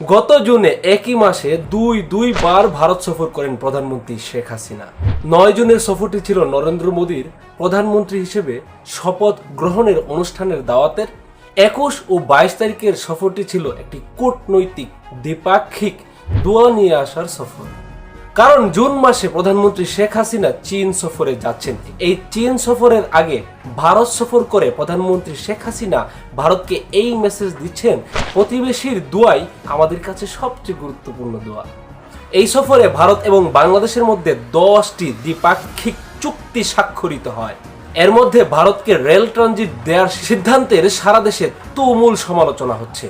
গত জুনে একই মাসে দুই দুই বার ভারত সফর করেন প্রধানমন্ত্রী শেখ হাসিনা। নয় জুনের সফরটি ছিল নরেন্দ্র মোদীর প্রধানমন্ত্রী হিসেবে শপথ গ্রহণের অনুষ্ঠানের দাওয়াতের। একুশ ও বাইশ তারিখের সফরটি ছিল একটি কূটনৈতিক দ্বিপাক্ষিক দোয়া নিয়ে আসার সফর। কারণ জুন মাসে প্রধানমন্ত্রী শেখ হাসিনা চীন সফরে যাচ্ছেন। এই চীন সফরের আগে ভারত সফর করে প্রধানমন্ত্রী শেখ হাসিনা ভারতকে এই মেসেজ দিচ্ছেন, প্রতিবেশীর দোয়াই আমাদের কাছে সবচেয়ে গুরুত্বপূর্ণ দোয়া। এই সফরে ভারত এবং বাংলাদেশের মধ্যে দশটি দ্বিপাক্ষিক চুক্তি স্বাক্ষরিত হয়। এর মধ্যে ভারতকে রেল ট্রানজিট দেওয়ার সিদ্ধান্তের সারা দেশে তুমুল সমালোচনা হচ্ছে।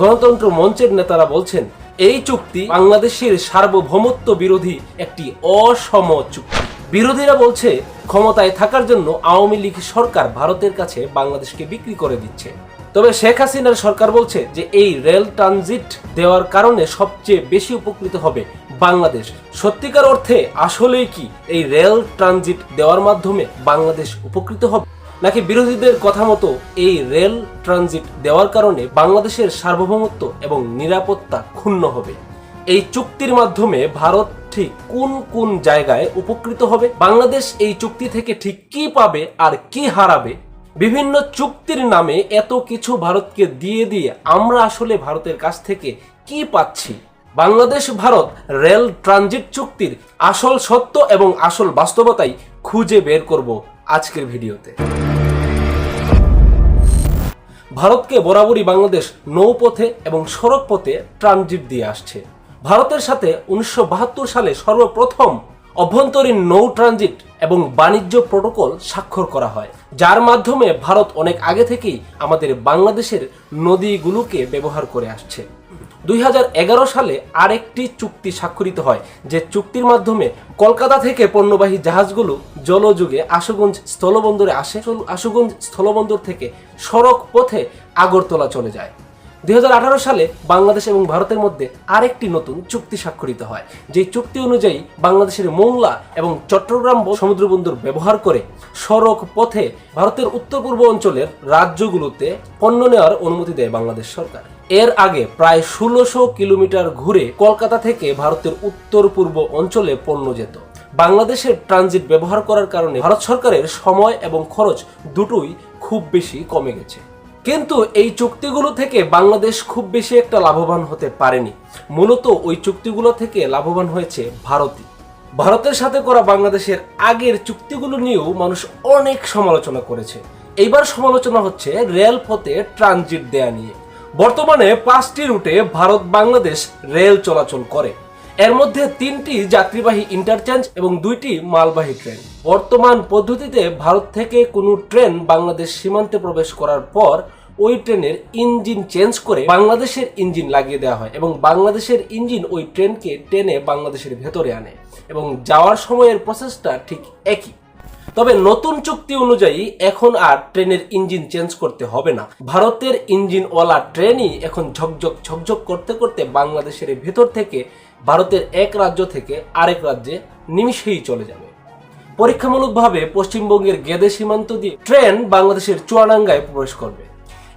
গণতন্ত্র মঞ্চের নেতারা বলছেন এই চুক্তি বাংলাদেশের সার্বভৌমত্ব বিরোধী একটি অসম চুক্তি বিরোধীরা বলছে, ক্ষমতায় থাকার জন্য আওয়ামী লীগ সরকার ভারতের কাছে বাংলাদেশকে বিক্রি করে দিচ্ছে। তবে শেখ হাসিনার সরকার বলছে যে, এই রেল ট্রানজিট দেওয়ার কারণে সবচেয়ে বেশি উপকৃত হবে বাংলাদেশ। সত্যিকার অর্থে আসলেই কি, এই রেল ট্রানজিট দেওয়ার মাধ্যমে বাংলাদেশ উপকৃত হবে? নাকি বিরোধীদের কথা মতো এই রেল ট্রানজিট দেওয়ার কারণে বাংলাদেশের সার্বভৌমত্ব এবং নিরাপত্তা ক্ষুণ্ণ হবে? এই চুক্তির মাধ্যমে ভারত ঠিক কোন কোন জায়গায় উপকৃত হবে? বাংলাদেশ এই চুক্তি থেকে ঠিক কি পাবে আর কি হারাবে? বিভিন্ন চুক্তির নামে এত কিছু ভারতকে দিয়ে দিয়ে আমরা আসলে ভারতের কাছ থেকে কি পাচ্ছি? বাংলাদেশ, ভারত রেল ট্রানজিট চুক্তির আসল সত্য এবং আসল বাস্তবতাই খুঁজে বের করব আজকের ভিডিওতে। ভারতকে বরাবরই বাংলাদেশ নৌপথে এবং সড়ক পথে ট্রানজিট দিয়ে আসছে। ভারতের সাথে উনিশশো বাহাত্তর সালে সর্বপ্রথম অভ্যন্তরীণ নৌ ট্রানজিট এবং বাণিজ্য প্রোটোকল স্বাক্ষর করা হয়। যার মাধ্যমে ভারত অনেক আগে থেকেই আমাদের বাংলাদেশের নদীগুলোকে ব্যবহার করে আসছে। দুই হাজার এগারো সালে আরেকটি চুক্তি স্বাক্ষরিত হয়, যে চুক্তির মাধ্যমে কলকাতা থেকে পণ্যবাহী জাহাজগুলো জলযুগে আশুগঞ্জ স্থলবন্দরে আসে। আশুগঞ্জ স্থলবন্দর থেকে সড়ক পথে আগরতলা চলে যায়। দুই হাজার আঠারো সালে বাংলাদেশ এবং ভারতের মধ্যে আরেকটি নতুন চুক্তি স্বাক্ষরিত হয়, যে চুক্তি অনুযায়ী বাংলাদেশের মোংলা এবং চট্টগ্রাম সমুদ্রবন্দর ব্যবহার করে সড়ক পথে ভারতের উত্তর পূর্ব অঞ্চলের রাজ্যগুলোতে পণ্য নেওয়ার অনুমতি দেয় বাংলাদেশ সরকার। এর আগে প্রায় ষোলোশো কিলোমিটার ঘুরে কলকাতা থেকে ভারতের উত্তর পূর্ব অঞ্চলে পণ্য যেত। বাংলাদেশের ট্রানজিট ব্যবহার করার কারণে ভারত সরকারের সময় এবং খরচ দুটোই খুব বেশি কমে গেছে। কিন্তু এই চুক্তিগুলো থেকে বাংলাদেশ খুব বেশি একটা লাভবান হতে পারেনি। মূলত ওই চুক্তিগুলো থেকে লাভবান হয়েছে ভারতই। ভারতের সাথে করা বাংলাদেশের আগের চুক্তিগুলো নিয়েও মানুষ অনেক সমালোচনা করেছে। এইবার সমালোচনা হচ্ছে রেলপথে ট্রানজিট দেয়া নিয়ে। বর্তমানে পাঁচটি রুটে ভারত বাংলাদেশ রেল চলাচল করে। এর মধ্যে তিনটি যাত্রীবাহী ইন্টারচেঞ্জ এবং দুইটি মালবাহী ট্রেন বর্তমান পদ্ধতিতে ভারত থেকে কোনো ট্রেন বাংলাদেশ সীমান্তে প্রবেশ করার পর ওই ট্রেনের ইঞ্জিন চেঞ্জ করে বাংলাদেশের ইঞ্জিন লাগিয়ে দেওয়া হয় এবং বাংলাদেশের ইঞ্জিন ওই ট্রেনকে টেনে বাংলাদেশের ভেতরে আনে এবং যাওয়ার সময়ের প্রসেসটা ঠিক একই। তবে নতুন চুক্তি অনুযায়ী এখন আর ট্রেনের ইঞ্জিন চেঞ্জ করতে হবে না। ভারতের ইঞ্জিনওয়ালা ট্রেনই এখন ঝকঝক ঝকঝক করতে করতে বাংলাদেশের ভেতর থেকে ভারতের এক রাজ্য থেকে আরেক রাজ্যে নিমিষেই চলে যাবে। পরীক্ষামূলকভাবে পশ্চিমবঙ্গের গেদে সীমান্ত দিয়ে ট্রেন বাংলাদেশের চুয়াডাঙ্গায় প্রবেশ করবে।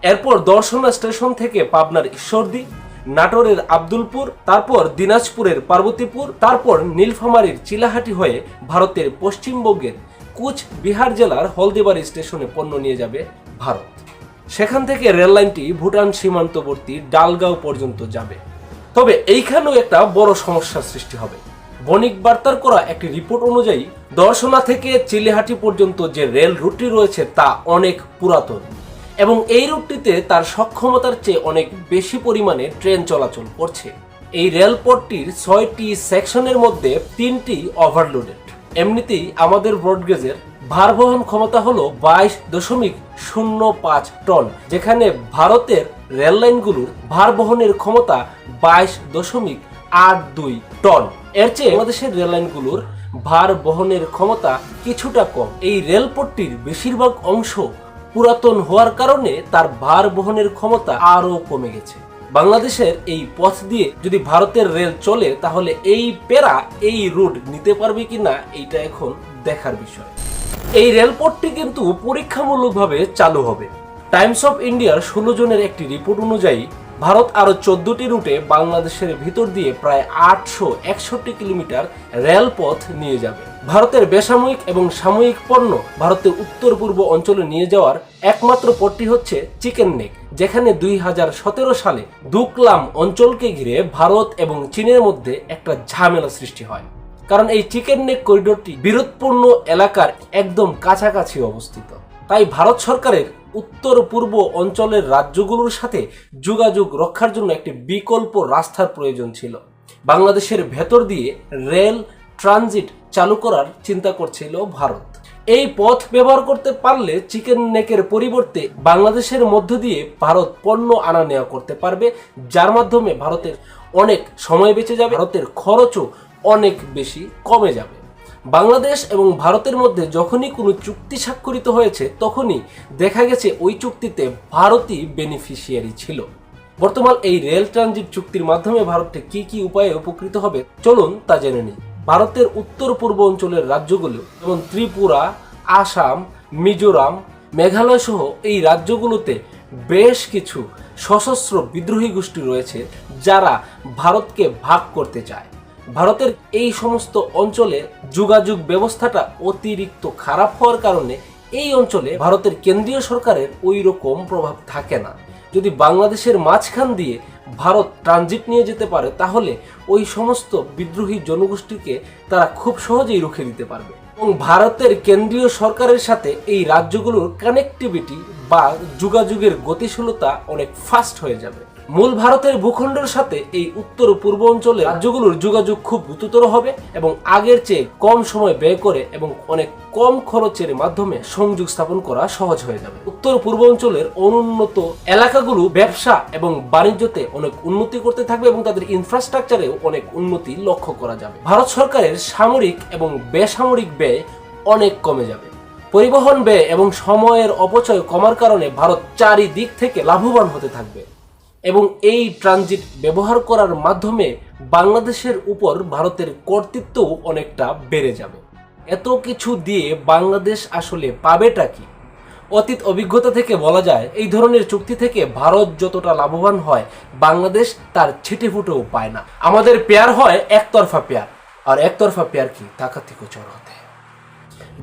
এরপর দর্শনা স্টেশন থেকে পাবনার ঈশ্বরদী, নাটোরের আব্দুলপুর, তারপর দিনাজপুরের পার্বতীপুর, তারপর নীলফামারীর চিলাহাটি হয়ে ভারতের পশ্চিমবঙ্গের কুচ বিহার জেলার হলদিবাড়ি স্টেশনে পণ্য নিয়ে যাবে ভারত। সেখান থেকে রেললাইনটি ভুটান সীমান্তবর্তী ডালগাঁও পর্যন্ত যাবে। তবে এইখানেও একটা বড় সমস্যার সৃষ্টি হবে। বণিক বার্তার করা একটি রিপোর্ট অনুযায়ী দর্শনা থেকে চিলেহাটি পর্যন্ত যে রেল রুটটি রয়েছে তা অনেক পুরাতন এবং এই রুটটিতে তার সক্ষমতার চেয়ে অনেক বেশি পরিমাণে ট্রেন চলাচল করছে। এই রেলপথটির ছয়টি সেকশনের মধ্যে তিনটি ওভারলোডেড এমনিতেই আমাদের ব্রডগেজের ভার বহন ক্ষমতা হলো বাইশ দশমিক শূন্য পাঁচ টন, যেখানে ভারতের রেল লাইনগুলোর ভার বহনের ক্ষমতা বাইশ দশমিক আট দুই টন। এর চেয়ে বাংলাদেশের রেল লাইনগুলোর ভার বহনের ক্ষমতা কিছুটা কম। এই রেলপথটির বেশিরভাগ অংশ পুরাতন হওয়ার কারণে তার ভার বহনের ক্ষমতা আরও কমে গেছে। বাংলাদেশের এই পথ দিয়ে যদি ভারতের রেল চলে, তাহলে এই পেরা এই রুট নিতে পারবে কিনা, এইটা এখন দেখার বিষয়। এই রেলপথটি কিন্তু পরীক্ষামূলকভাবে চালু হবে। টাইমস অফ ইন্ডিয়ার ষোলো জনের একটি রিপোর্ট অনুযায়ী, ভারত আরও চোদ্দটি রুটে বাংলাদেশের ভিতর দিয়ে প্রায় আটশো একষট্টি কিলোমিটার রেলপথ নিয়ে যাবে। ভারতের বেসামরিক এবং সাময়িক পণ্য ভারতের উত্তর পূর্ব অঞ্চলে নিয়ে যাওয়ার একমাত্র পথটি হচ্ছে চিকেন নেক, যেখানে দুই হাজার সতেরো সালে দুকলাম অঞ্চলকে ঘিরে ভারত এবং চীনের মধ্যে একটা ঝামেলা সৃষ্টি হয়। কারণ এই চিকেন নেক করিডোরটি বিরোধপূর্ণ এলাকার একদম কাছাকাছি অবস্থিত। তাই ভারত সরকারের উত্তর পূর্ব অঞ্চলের রাজ্যগুলোর সাথে যোগাযোগ রক্ষার জন্য একটি বিকল্প রাস্তার প্রয়োজন ছিল। বাংলাদেশের ভেতর দিয়ে রেল ট্রানজিট চালু করার চিন্তা করছিল ভারত। এই পথ ব্যবহার করতে পারলে চিকেন নেকের পরিবর্তে বাংলাদেশের মধ্য দিয়ে ভারত পণ্য আনা নেওয়া করতে পারবে, যার মাধ্যমে ভারতের অনেক সময় বেঁচে যাবে, ভারতের খরচও অনেক বেশি কমে যাবে। বাংলাদেশ এবং ভারতের মধ্যে যখনই কোনো চুক্তি স্বাক্ষরিত হয়েছে, তখনই দেখা গেছে ওই চুক্তিতে ভারতই বেনিফিশিয়ারি ছিল। বর্তমান এই রেল ট্রানজিট চুক্তির মাধ্যমে ভারতটি কি কি উপায়ে উপকৃত হবে, চলুন তা জেনে নিই। ভারতের উত্তর পূর্ব অঞ্চলের রাজ্যগুলো যেমন ত্রিপুরা, আসাম, মিজোরাম, মেঘালয় সহ এই রাজ্যগুলোতে বেশ কিছু সশস্ত্র বিদ্রোহী গোষ্ঠী রয়েছে যারা ভারতকে ভাগ করতে চায়। ভারতের এই সমস্ত অঞ্চলে যোগাযোগ ব্যবস্থাটা অতিরিক্ত খারাপ হওয়ার কারণে এই অঞ্চলে ভারতের কেন্দ্রীয় সরকারের ওই রকম প্রভাব থাকে না। যদি বাংলাদেশের মাঝখান দিয়ে ভারত ট্রানজিট নিয়ে যেতে পারে, তাহলে ওই সমস্ত বিদ্রোহী জনগোষ্ঠীকে তারা খুব সহজেই রুখে দিতে পারবে। এবং ভারতের কেন্দ্রীয় সরকারের সাথে এই রাজ্যগুলোর কানেক্টিভিটি বা যোগাযোগের গতিশীলতা অনেক ফাস্ট হয়ে যাবে। মূল ভারতের ভূখণ্ডের সাথে এই উত্তর ও পূর্ব অঞ্চলের রাজ্যগুলোর যোগাযোগ খুব দ্রুততর হবে এবং আগের চেয়ে কম সময় ব্যয় করে এবং অনেক কম খরচের মাধ্যমে সংযোগ স্থাপন করা সহজ হয়ে যাবে। উত্তর পূর্ব অঞ্চলের অনুন্নত এলাকাগুলো ব্যবসা এবং বাণিজ্যতে অনেক উন্নতি করতে থাকবে এবং তাদের ইনফ্রাস্ট্রাকচারেও অনেক উন্নতি লক্ষ্য করা যাবে। ভারত সরকারের সামরিক এবং বেসামরিক ব্যয় অনেক কমে যাবে। পরিবহন ব্যয় এবং সময়ের অপচয় কমার কারণে ভারত চারিদিক থেকে লাভবান হতে থাকবে। এবং এই ট্রানজিট ব্যবহার করার মাধ্যমে বাংলাদেশের উপর ভারতের কর্তৃত্বও অনেকটা বেড়ে যাবে। এত কিছু দিয়ে বাংলাদেশ আসলে পাবেটা কি? অতীত অভিজ্ঞতা থেকে বলা যায়, এই ধরনের চুক্তি থেকে ভারত যতটা লাভবান হয়, বাংলাদেশ তার ছিটে ফুটেও পায় না। আমাদের পেয়ার হয় একতরফা পেয়ার। আর একতরফা পেয়ার কি? চড় হতে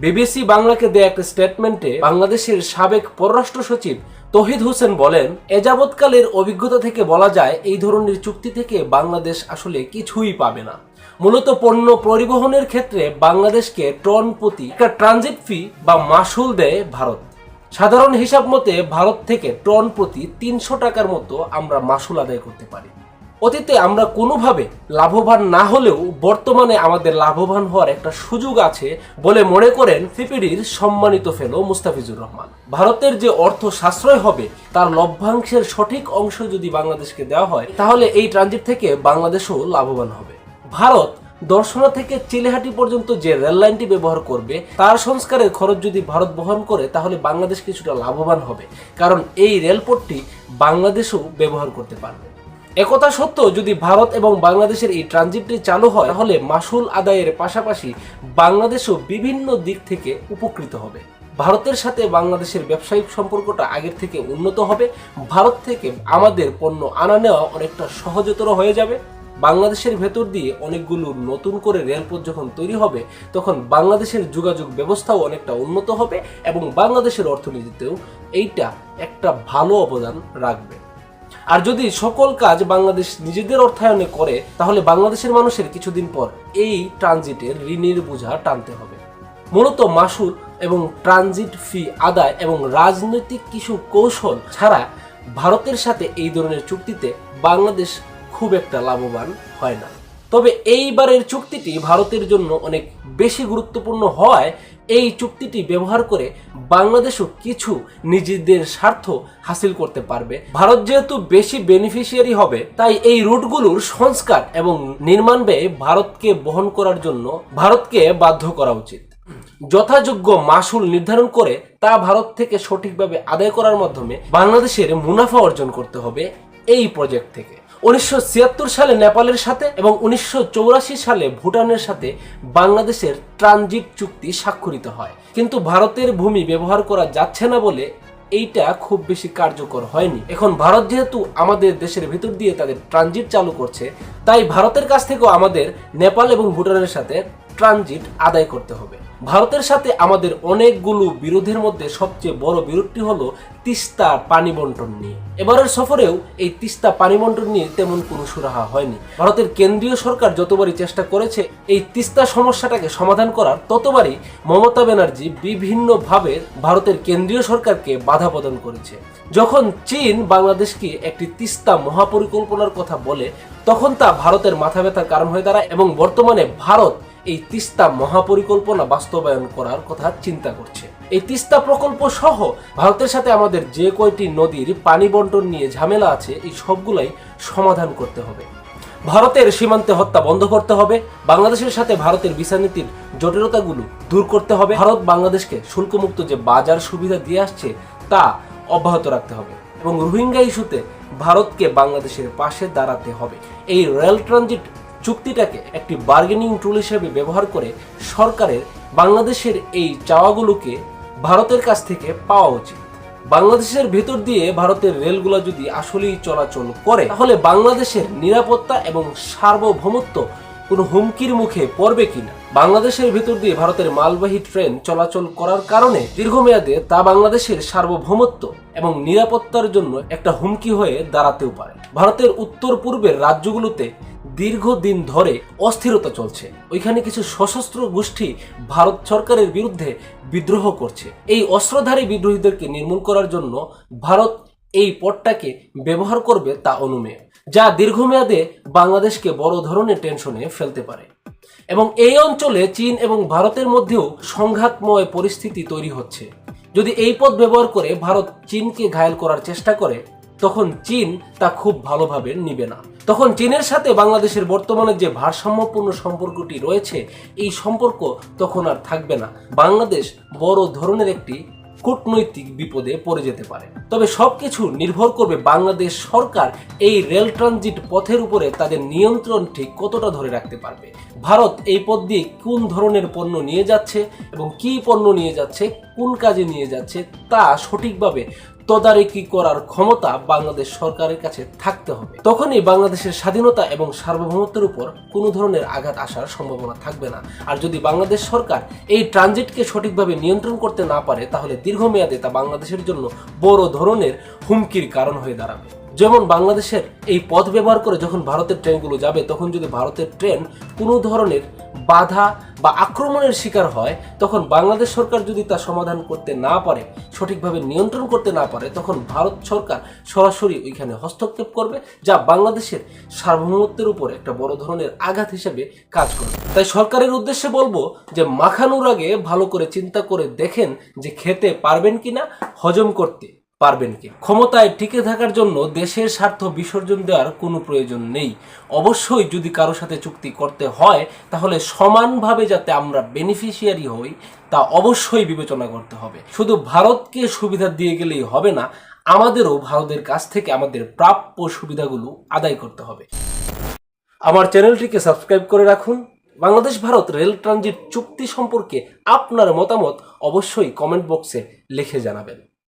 বিবিসি বাংলাকে দেয়া একটা স্টেটমেন্টে বাংলাদেশের সাবেক পররাষ্ট্র সচিব তহিদ হোসেন বলেন এযাবৎকালের অভিজ্ঞতা থেকে বলা যায়, এই ধরনের চুক্তি থেকে বাংলাদেশ আসলে কিছুই পাবে না। মূলত পণ্য পরিবহনের ক্ষেত্রে বাংলাদেশকে টন প্রতি একটা ট্রানজিট ফি বা মাসুল দেয় ভারত। সাধারণ হিসাব মতে ভারত থেকে টন প্রতি তিনশো টাকার মতো আমরা মাসুল আদায় করতে পারি। অতীতে আমরা কোনোভাবে লাভবান না হলেও বর্তমানে আমাদের লাভবান হওয়ার একটা সুযোগ আছে বলে মনে করেন সিপিডির সম্মানিত ফেলো মুস্তাফিজুর রহমান। ভারতের যে অর্থ সাশ্রয় হবে, তার লভ্যাংশের সঠিক অংশ যদি বাংলাদেশকে দেওয়া হয়, তাহলে এই ট্রানজিট থেকে বাংলাদেশও লাভবান হবে। ভারত দর্শনা থেকে চিলেহাটি পর্যন্ত যে রেল লাইনটি ব্যবহার করবে, তার সংস্কারের খরচ যদি ভারত বহন করে, তাহলে বাংলাদেশ কিছুটা লাভবান হবে। কারণ এই রেলপথটি বাংলাদেশও ব্যবহার করতে পারবে। একথা সত্ত্বেও যদি ভারত এবং বাংলাদেশের এই ট্রানজিটটি চালু হয়, তাহলে মাসুল আদায়ের পাশাপাশি বাংলাদেশও বিভিন্ন দিক থেকে উপকৃত হবে। ভারতের সাথে বাংলাদেশের ব্যবসায়িক সম্পর্কটা আগের থেকে উন্নত হবে। ভারত থেকে আমাদের পণ্য আনা নেওয়া অনেকটা সহজতর হয়ে যাবে। বাংলাদেশের ভেতর দিয়ে অনেকগুলো নতুন করে রেলপথ যখন তৈরি হবে, তখন বাংলাদেশের যোগাযোগ ব্যবস্থাও অনেকটা উন্নত হবে এবং বাংলাদেশের অর্থনীতিতেও এইটা একটা ভালো অবদান রাখবে। আর যদি সকল কাজ বাংলাদেশ নিজেদের অর্থায়নে করে, তাহলে বাংলাদেশের মানুষের কিছুদিন পর এই ট্রানজিটের ঋণের বোঝা টানতে হবে। মূলত মাসুল এবং ট্রানজিট ফি আদায় এবং রাজনৈতিক কিছু কৌশল ছাড়া ভারতের সাথে এই ধরনের চুক্তিতে বাংলাদেশ খুব একটা লাভবান হয় না। তবে এইবারের চুক্তিটি ভারতের জন্য অনেক বেশি গুরুত্বপূর্ণ হওয়ায় এই চুক্তিটি ব্যবহার করে বাংলাদেশও কিছু নিজেদের স্বার্থ হাসিল করতে পারবে। ভারত যেহেতু বেশি বেনিফিশিয়ারি হবে, তাই এই রুটগুলোর সংস্কার এবং নির্মাণ ব্যয় ভারতকে বহন করার জন্য ভারতকে বাধ্য করা উচিত। যথাযোগ্য মাসুল নির্ধারণ করে তা ভারত থেকে সঠিকভাবে আদায় করার মাধ্যমে বাংলাদেশের মুনাফা অর্জন করতে হবে এই প্রজেক্ট থেকে। উনিশশো সালে নেপালের সাথে এবং উনিশশো সালে ভুটানের সাথে বাংলাদেশের ট্রানজিট চুক্তি স্বাক্ষরিত হয়। কিন্তু ভারতের ভূমি ব্যবহার করা যাচ্ছে না বলে এইটা খুব বেশি কার্যকর হয়নি। এখন ভারত যেহেতু আমাদের দেশের ভিতর দিয়ে তাদের ট্রানজিট চালু করছে, তাই ভারতের কাছ থেকেও আমাদের নেপাল এবং ভুটানের সাথে ট্রানজিট আদায় করতে হবে। ভারতের সাথে আমাদের অনেকগুলো বিরোধের মধ্যে সবচেয়ে বড় বিরোধটি হলো তিস্তা পানি বন্টন নিয়ে। এবারের সফরেও এই তিস্তা পানি বন্টন নিয়ে তেমন কোনো সুরাহা হয়নি। ভারতের কেন্দ্রীয় সরকার যতবারই চেষ্টা করেছে এই তিস্তা সমস্যাটাকে সমাধান করার, ততবারই মমতা ব্যানার্জি বিভিন্নভাবে ভারতের কেন্দ্রীয় সরকারকে বাধা প্রদান করেছে। যখন চীন বাংলাদেশকে একটি তিস্তা মহাপরিকল্পনার কথা বলে, তখন তা ভারতের মাথা ব্যথার কারণ হয়ে দাঁড়ায় এবং বর্তমানে ভারত এই তিস্তা মহাপরিকল্পনা বাস্তবায়ন করার কথা চিন্তা করছে। এই তিস্তা প্রকল্প সহ ভারতের সাথে আমাদের যে কয়টি নদীর পানি বন্টন নিয়ে ঝামেলা আছে, এই সবগুলাই সমাধান করতে হবে। ভারতের সীমান্তে হত্যা বন্ধ করতে হবে, বাংলাদেশের সাথে ভারতের ভিসা নীতির জটিলতাগুলো দূর করতে হবে, ভারত বাংলাদেশকে শুল্কমুক্ত যে বাজার সুবিধা দিয়ে আসছে, তা অব্যাহত রাখতে হবে এবং রোহিঙ্গা ইস্যুতে ভারতকে বাংলাদেশের পাশে দাঁড়াতে হবে। এই রেল ট্রানজিট চুক্তিটাকে একটি বার্গেনিং টুল হিসেবে ব্যবহার করে সরকারের, বাংলাদেশের এই চাওয়াগুলোকে ভারতের কাছ থেকে পাওয়া উচিত। বাংলাদেশের ভেতর দিয়ে ভারতের রেলগুলো যদি আসলেই চলাচল করে, তাহলে বাংলাদেশের নিরাপত্তা এবং সার্বভৌমত্ব কোনো হুমকির মুখে পড়বে কিনা? বাংলাদেশের ভেতর দিয়ে ভারতের মালবাহী ট্রেন চলাচল করার কারণে দীর্ঘমেয়াদে তা বাংলাদেশের সার্বভৌমত্ব এবং নিরাপত্তার জন্য একটা হুমকি হয়ে দাঁড়াতেও পারে। ভারতের উত্তর পূর্বের রাজ্যগুলোতে দীর্ঘদিন ধরে অস্থিরতা চলছে। ওইখানে কিছু সশস্ত্র গোষ্ঠী ভারত সরকারের বিরুদ্ধে বিদ্রোহ করছে। এই অস্ত্রধারী বিদ্রোহীদেরকে নির্মূল করার জন্য ভারত এই পথটাকে ব্যবহার করবে তা অনুমেয় যা দীর্ঘমেয়াদে বাংলাদেশকে বড় ধরনের টেনশনে ফেলতে পারে। এবং এই অঞ্চলে চীন এবং ভারতের মধ্যেও সংঘাতময় পরিস্থিতি তৈরি হচ্ছে। যদি এই পথ ব্যবহার করে ভারত চীনকে ঘায়েল করার চেষ্টা করে তখন চীন তা খুব ভালোভাবে নিবে না। তখন চীনের সাথে বাংলাদেশের বর্তমানে যে ভারসাম্যপূর্ণ সম্পর্কটি রয়েছে, এই সম্পর্ক তখন আর থাকবে না। বাংলাদেশ বড় ধরনের একটি কূটনৈতিক বিপদে পড়ে যেতে পারে। তবে সবকিছু নির্ভর করবে বাংলাদেশ সরকার এই রেল ট্রানজিট পথের উপরে তাদের নিয়ন্ত্রণ ঠিক কতটা ধরে রাখতে পারবে। ভারত এই পথ দিয়ে কোন ধরনের পণ্য নিয়ে যাচ্ছে এবং কি পণ্য নিয়ে যাচ্ছে, কোন কাজে নিয়ে যাচ্ছে, তা সঠিকভাবে তদারকি করার ক্ষমতা বাংলাদেশ সরকারের কাছে থাকতে হবে। তখনই বাংলাদেশের স্বাধীনতা এবং সার্বভৌমত্বের উপর কোনো ধরনের আঘাত আসার সম্ভাবনা থাকবে না। আর যদি বাংলাদেশ সরকার এই ট্রানজিটকে সঠিকভাবে নিয়ন্ত্রণ করতে না পারে, তাহলে দীর্ঘমেয়াদে তা বাংলাদেশের জন্য বড় ধরনের হুমকির কারণ হয়ে দাঁড়াবে। যেমন বাংলাদেশের এই পথ ব্যবহার করে যখন ভারতের ট্রেনগুলো যাবে, তখন যদি ভারতের ট্রেন কোনো ধরনের বাধা বা আক্রমণের শিকার হয়, তখন বাংলাদেশ সরকার যদি তা সমাধান করতে না পারে, সঠিকভাবে নিয়ন্ত্রণ করতে না পারে, তখন ভারত সরকার সরাসরি ওইখানে হস্তক্ষেপ করবে, যা বাংলাদেশের সার্বভৌমত্বের উপর একটা বড় ধরনের আঘাত হিসেবে কাজ করবে। তাই সরকারের উদ্দেশ্যে বলব যে, মাখানোর আগে ভালো করে চিন্তা করে দেখেন যে খেতে পারবেন কিনা হজম করতে। পারবেন কি? ক্ষমতায় টিকে থাকার জন্য দেশের স্বার্থ বিসর্জন দেওয়ার কোনো প্রয়োজন নেই। অবশ্যই যদি কারও সাথে চুক্তি করতে হয়, তাহলে সমানভাবে যাতে আমরা বেনিফিশিয়ারি হই, তা অবশ্যই বিবেচনা করতে হবে। শুধু ভারতকে সুবিধা দিয়ে গেলেই হবে না, আমাদেরও ভারতের কাছ থেকে আমাদের প্রাপ্য সুবিধাগুলো আদায় করতে হবে। আমার চ্যানেলটিকে সাবস্ক্রাইব করে রাখুন। বাংলাদেশ ভারত রেল ট্রানজিট চুক্তি সম্পর্কে আপনার মতামত অবশ্যই কমেন্ট বক্সে লিখে জানাবেন।